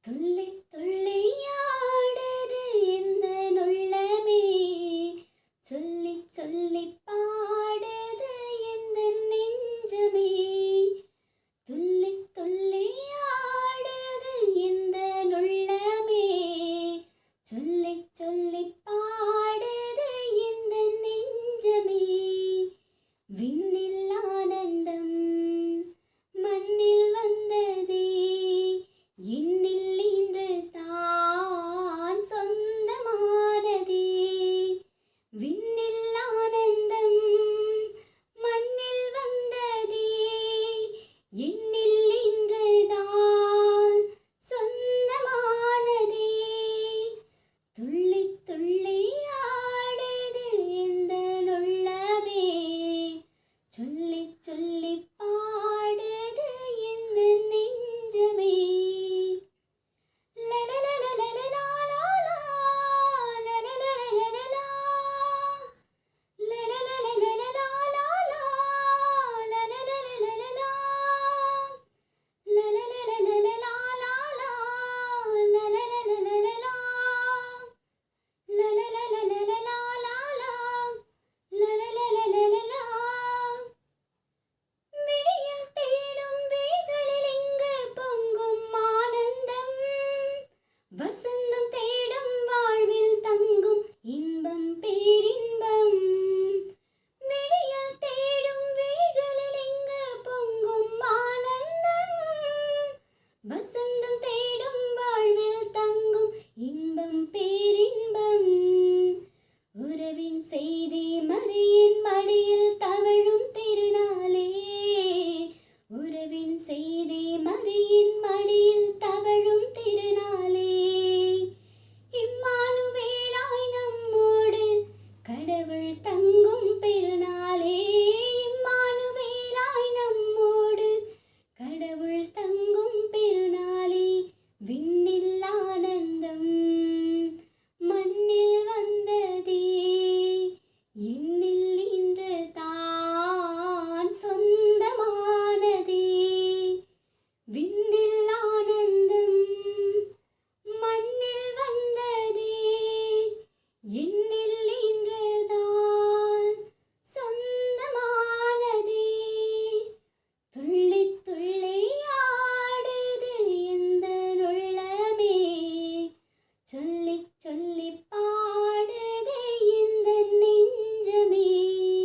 துள்ளி துள்ளியாடுது இந்த நுள்ளமே. சொல்லி சொல்லி துள்ளி துள்ளி ஆடுது இந்த நுள்ளமே. சொல்லி சொல்லி എന്നും തേടും വാഴ്വിൽ തங்കും இன்பம் பேரின்பம்